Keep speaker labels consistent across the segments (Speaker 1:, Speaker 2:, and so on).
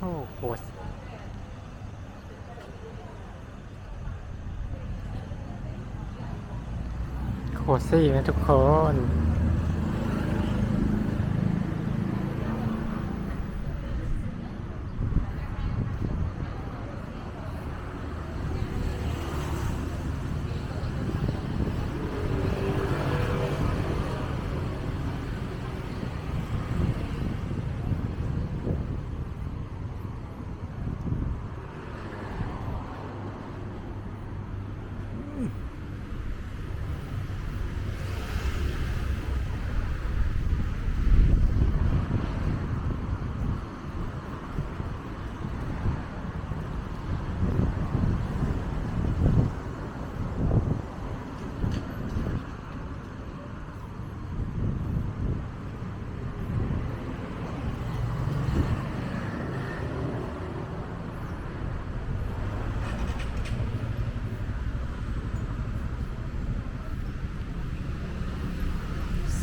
Speaker 1: โอ้โหโคซี่นะทุกคน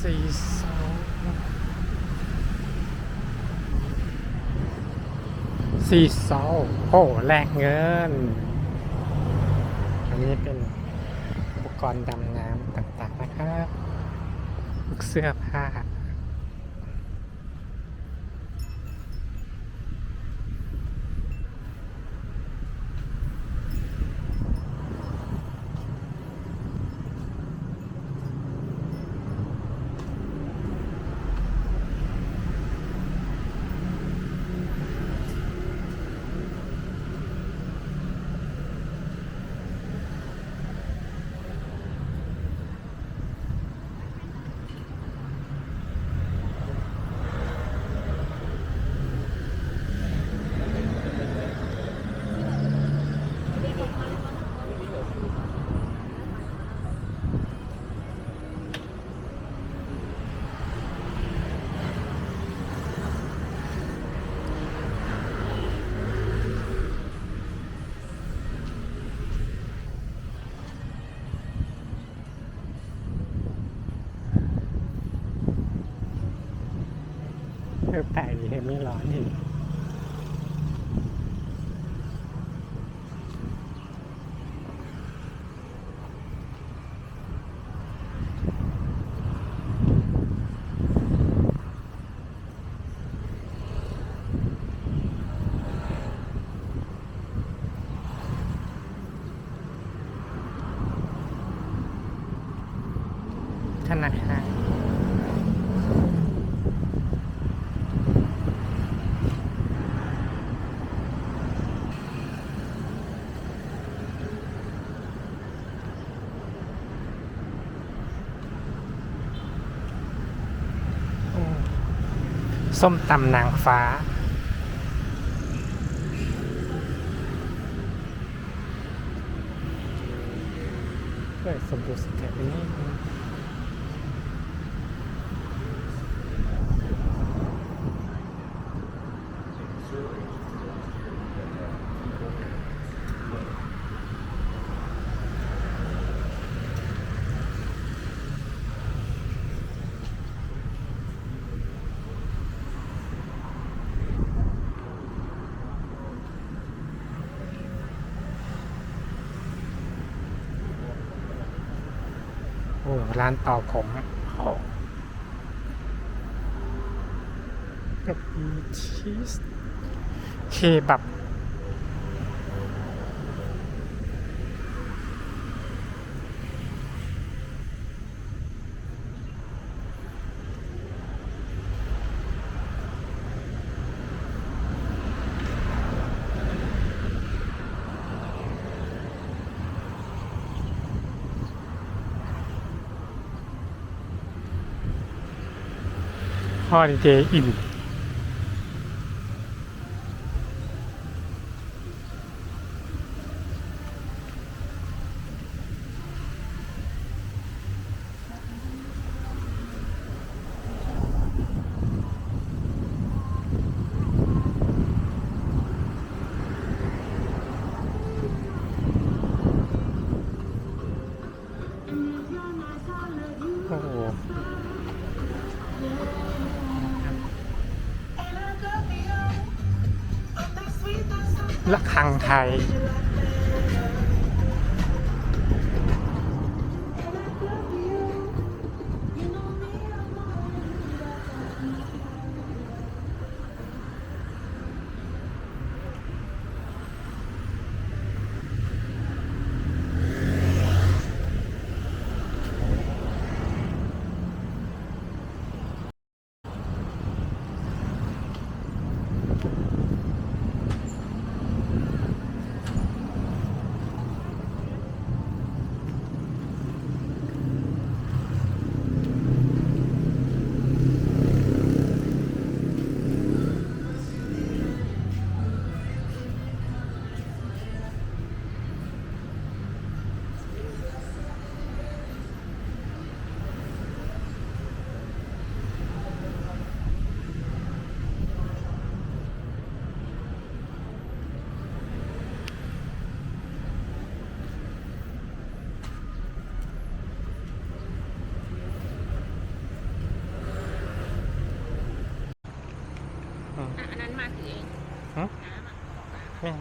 Speaker 1: สี่สองสี่สองโอ้แลกเงิน อันนี้เป็นอุปกรณ์ดำน้ำต่างๆนะครับพวกเสื้อผ้า เอแปลกดีไม่ร้อนอีกธนาคาร อืม ส้มตำนางฟ้าเฮ้ยสมบูรณ์สเต็ปนี้โอ้ ร้านต่อผมโอ้กับมีชีสเคบับ holiday evening. lắc hăng thầy. งไทย
Speaker 2: อะอันนั้นมาถือเอง
Speaker 1: ฮะ
Speaker 2: น้ำอะ
Speaker 1: ไม่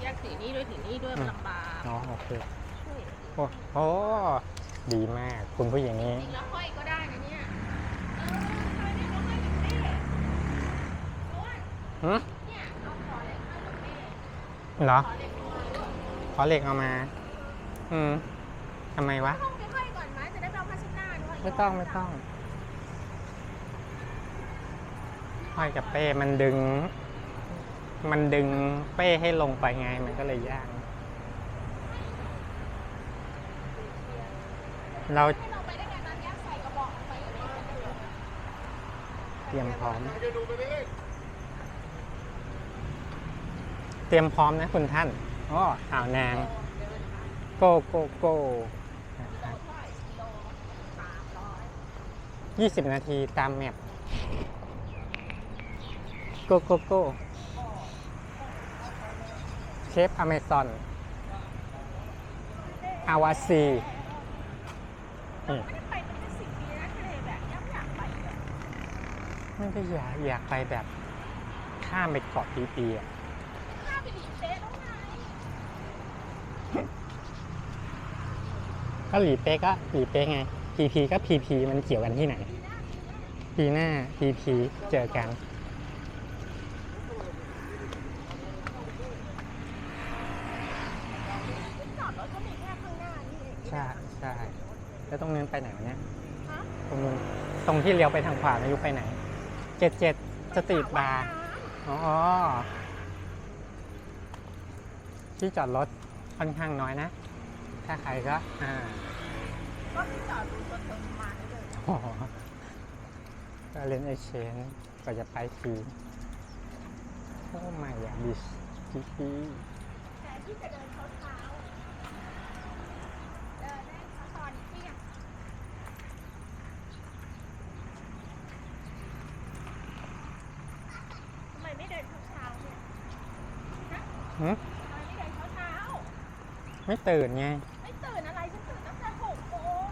Speaker 2: แยกถือนี่ด้วยถือนี่ด้วย
Speaker 1: อื
Speaker 2: มัน
Speaker 1: ม
Speaker 2: ลำบาก
Speaker 1: อ๋อโอเค
Speaker 2: ช่วย
Speaker 1: โอ้โหดีมาก คุณผู้หญิงนี้
Speaker 2: จริงแล้วห้อยก็ได้นะเนี่ยเออทำไมไม่เอาห้อยกับเป้เพราะว่า
Speaker 1: หืม
Speaker 2: เนี่ยเอาขอเล็กห้อยกับเป้
Speaker 1: เหรอ
Speaker 2: ขอเล็กห้อยด้วย
Speaker 1: ขอเหล็กเอามา อืมทำไมวะ
Speaker 2: ห้องไปห้อยก่อนไหมจะได้ไปเอาผ้าเช็ดหน้าด้วย
Speaker 1: ไม่ต้องไม่ต้อง อยกับเป้มันดึง มันดึงเป้ให้ลงไปไงมันก็เลยยาก เรา
Speaker 2: เตรีย
Speaker 1: มพร้อม เตรียมพร้อมนะคุณท่านอ๋ออ่าวนาง โกโกโก
Speaker 2: ยี่
Speaker 1: สิบนาทีตามแมพ กโกโกเชฟอเมซอนอาวาซีนี่
Speaker 2: ไม่ได้ไปเป็นแค่สิบปีนะทะเลแบบเนี้ยไม่อยากไปเลย
Speaker 1: ไม่ได้อยากอยากไปแบบ ข้ามไปเกาะปีปีๆอะ
Speaker 2: ข้าไปดีเป๊ะแล้วไง
Speaker 1: ก็หลีเป๊ะก็หลีเป๊ะไงพีพีก็พีพีมันเกี่ยวกันที่ไหน ปีหน้าพีพีเจอกัน
Speaker 2: จอดรถก็มีแค่ข้างหน้านี่เอง
Speaker 1: ใช่ใช่ แล้วตรงนั้นไปไหนวะเนี่ย
Speaker 2: ฮะ
Speaker 1: ตรงนู้นตรงที่เลี้ยวไปทางขวาไม่รู้ไปไหนเจ็ดเจ็ดสตรีทบาร์อ๋อที่จอดรถค่อนข้างน้อยนะ ถ้าใครก็ อ่า
Speaker 2: ก็ที่จอดดูตัวตนมาได้เลย
Speaker 1: อ๋อก็เล่นไอเชนก็จะไปทีโอ้ไม่อยากดิสจีพี
Speaker 2: แต่ที่จะเดินเท้าเท้าเดินได้ตอนเที่ยงทำไมไม่เดินเช้าๆเนี่ย
Speaker 1: หึ
Speaker 2: ทำไมไม่เดินเช้า
Speaker 1: ไม่ตื่นไง
Speaker 2: ๆไม่ตื่นอะไรฉันตื่นตั้งแต่หกโมง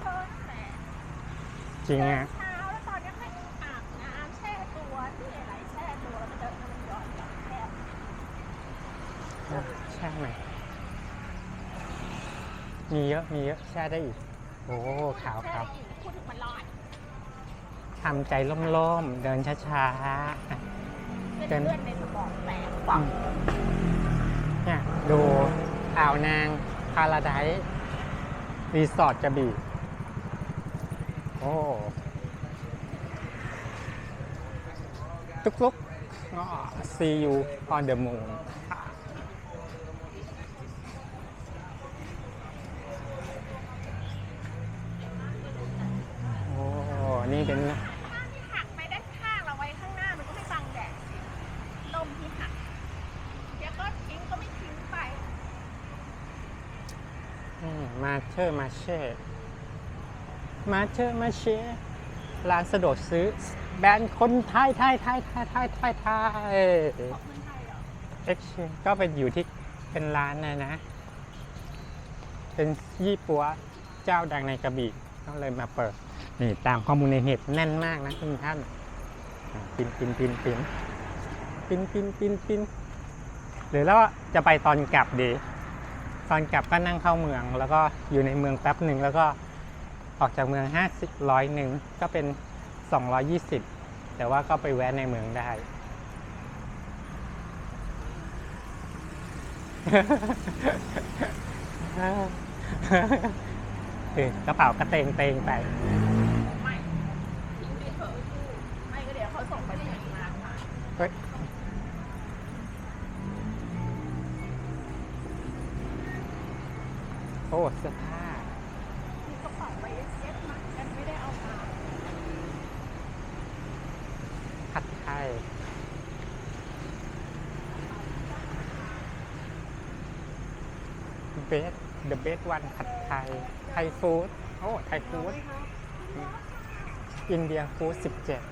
Speaker 2: เธอนั่นแหละ
Speaker 1: จริง
Speaker 2: เดิ
Speaker 1: อะ
Speaker 2: นเช้าแล้วตอนนี้ให้อาบน้ำแช่ตัวที่ไหลแช่ตัวแล้วมันเดินมันย้อนกลับแช่
Speaker 1: แช่ไหมมีเยอะมีเยอะแช่ได้อีก โอ้ขาว
Speaker 2: แช่
Speaker 1: ครับ
Speaker 2: ได้อยู่พูดถึงมันร้อน
Speaker 1: ทำใจล่มๆ เดินช้าๆอะ
Speaker 2: เส้นเลือดในสมองแตก ฝัง
Speaker 1: เนี่ยดูอ่าวนางพาราไดซ์รีสอร์ทกระบี่โอ้ตุกลุกอ๋อ see you on the moon โอ้ นี่เป็น
Speaker 2: ข้างที่หักไปด้านข้างเราไว้ข้างหน้ามันก็ไม่บังแดดสิลมที่หักเดี๋ยวก็ทิ้งก็ไม่ทิ้งไป
Speaker 1: มาเชอร์มาเช่มาเชอร์มาเช่ร้านสะดวกซื้อ แบรนด์คนไทยไทยไทยไทยไทยไทยไทย
Speaker 2: เอ็
Speaker 1: กชก็เป็นอยู่ที่เป็นร้านนะนะ เป็นยี่ปัวเจ้าดังในกระบี่ก็เลยมาเปิด นี่ตามข้อมูลในเน็ตแน่นมากนะคุณท่านปินปินปินปินปินปินปินปินหรือแล้วจะไปตอนกลับดี ตอนกลับก็นั่งเข้าเมือง แล้วก็อยู่ในเมืองแป๊บหนึ่งแล้วก็ออกจากเมืองห้าสิบร้อยหนึ่งก็เป็นสองร้อยี่สิบแต่ว่าก็ไปแวะในเมืองได้เออกระเป๋ากระเตงเตงไป
Speaker 2: ไม่ทิ้งไปเถอะไม่ก็เดี๋ยวเขาส่งไปที่ไหนมาค่ะ
Speaker 1: โอ้เสื้อผ้า
Speaker 2: มีกระเป๋าใบเย็บมาฉันไม่ได้เอามา
Speaker 1: ผัดไทยเบส the best one ผัดไทย ไทยฟู้ดโอ้ไทยฟู้ดอินเดียฟู้ดสิบเจ็ด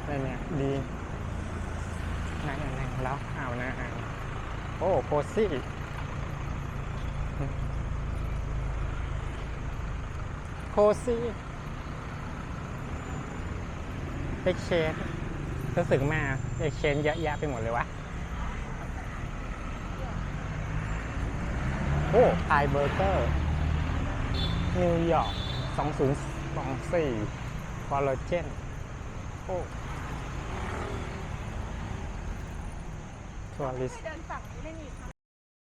Speaker 1: อะไรเนี่ยดี แล้วเอานะอ่าโอ้โพซี่โคซี่เอ็กเชนรู้สึกมากเอ็กเชนเยอะแยะไปหมดเลยวะโอ้ไอเบอร์เกอร์นิวยอร์ก2024คอลลาเจนโอ้ ทัวริส
Speaker 2: ไปเดินฝั่งนี้ไม่มีใคร